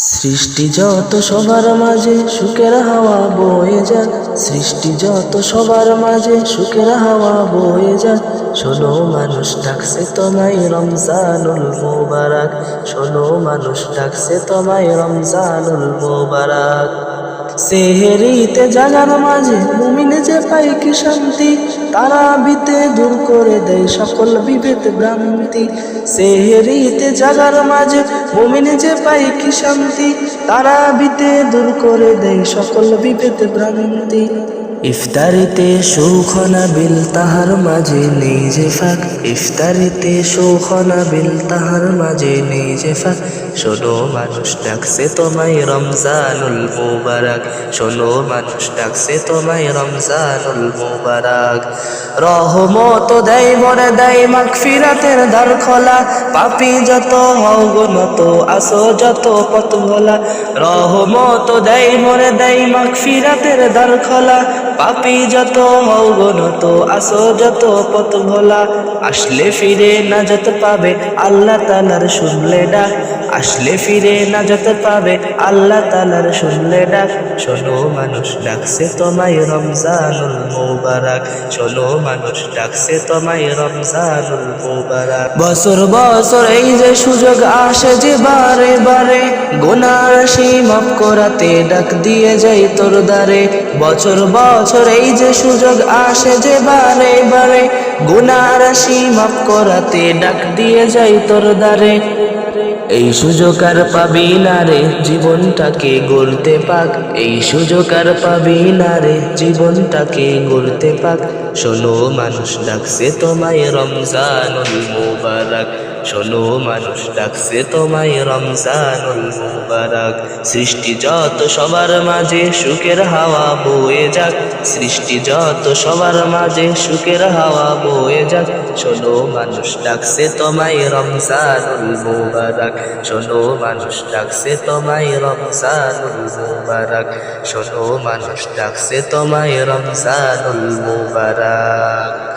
সৃষ্টি যত সবার মাঝে, সুখের হাওয়া বয়ে যা সৃষ্টি যত সবার মাঝে, সুখের হাওয়া বয়ে যা শোনো, মানুষ ডাকছে তোমায় রমজানুল মোবারক। শোনো, মানুষ ডাকছে তোমায় রমজানুল মোবারক। সেহেরিতে জাগার মাঝে মুমিনে যে পাই কি শান্তি, তারা বিতে দূর করে দেয় সকল বিভেদ ভ্রান্তি। সেহেরিতে জাগার মাঝে মুমিনে যে পাই কি শান্তি, তারা বিতে দূর করে দেয় সকল বিভেদ ভ্রান্তি। ইফতারিতে সুখনা বিল তাহার মাঝে নেই যে ফাঁক। ইফতারিতে সুখনা বিল তাহার মাঝে নেই যে ফাঁক। শোনো, মানুষ ডাকছে তোমায় রমজানুল মুবারক। শোনো, মানুষ ডাকছে তোমায় রমজানুল মুবারক। রহমত দেয় মরে দেয় মাগফিরাতের দ্বার খোলা। পাপি যত হও গুণত আসো যত পথ ভোলা। রহমত দেয় মরে দেয় মাগফিরাতের দ্বার খোলা। পাপি যত গুণত আসো যত পথ ভোলা। আসলে ফিরে না যত পাবে, আল্লাহ তালার শুনলে ডাক। আসলে ফিরে না যত পাবে, আল্লাহ তালার শুনলে ডাক। শোনো মানুষ, ডাকছে তোমায় রমজানুল মুবারক। শোনো মানুষ, ডাকছে তোমায় রমজানুল মুবারক। বছর বছর এই যে সুযোগ আসে যে বারে বারে, গুনার মাফ করাতে ডাক দিয়ে যাই তোর দ্বারে। বছর বছর এই যে সুযোগ আসে যে বারে বারে, গুনার মাফ করাতে ডাক দিয়ে যাই তোর দ্বারে। এই সুযোগ আর পাবি না রে, জীবনটাকে গড়তে পাক। এই সুযোগ আর পাবি না রে, জীবনটাকে গড়তে পাক। শোনো, মানুষ ডাকছে তোমায় রমজানুল মুবারক। শোনো মানুষ ডাকছে তোমায় রমজানুল মুবারক। সৃষ্টি যত সবার মাঝে সুখের হাওয়া বয়ে যাক। সৃষ্টি যত সবার মাঝে সুখের হাওয়া বয়ে যাক। শোনো মানুষ ডাকছে তোমায় রমজানুল মুবারক। শোনো মানুষ ডাকছে তোমায় রমজানুল মুবারক। শোনো মানুষ ডাকছে তোমায় রমজানুল মুবারক।